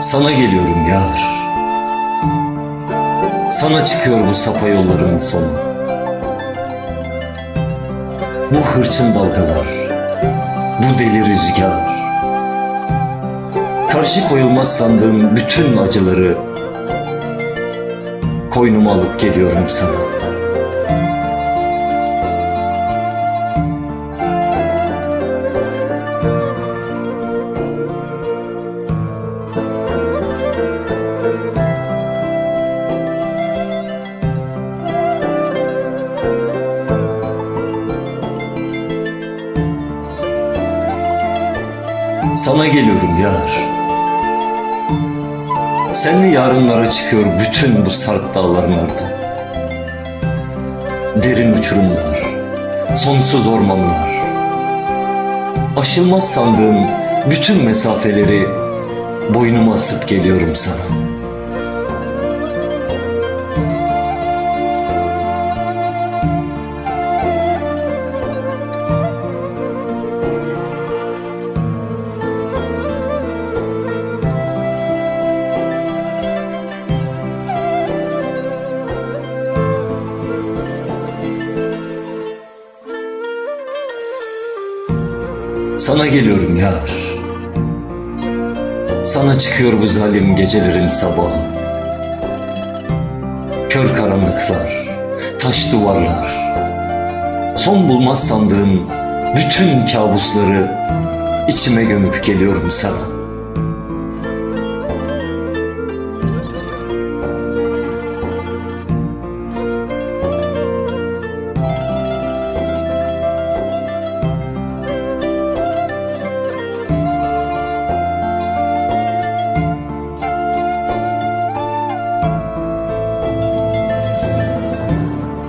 Sana geliyorum yar. Sana çıkıyor bu sapa yolların sonu. Bu hırçın dalgalar, bu deli rüzgar. Karşı koyulmaz sandığın bütün acıları koynuma alıp geliyorum sana. Sana geliyorum yar. Senle yarınlara çıkıyor bütün bu sarp dağların ardı. Derin uçurumlar, sonsuz ormanlar. Aşılmaz sandığım bütün mesafeleri boynuma asıp geliyorum sana. Sana geliyorum yar. Sana çıkıyor bu zalim gecelerin sabahı. Kör karanlıklar, taş duvarlar. Son bulmaz sandığım bütün kabusları içime gömüp geliyorum sana.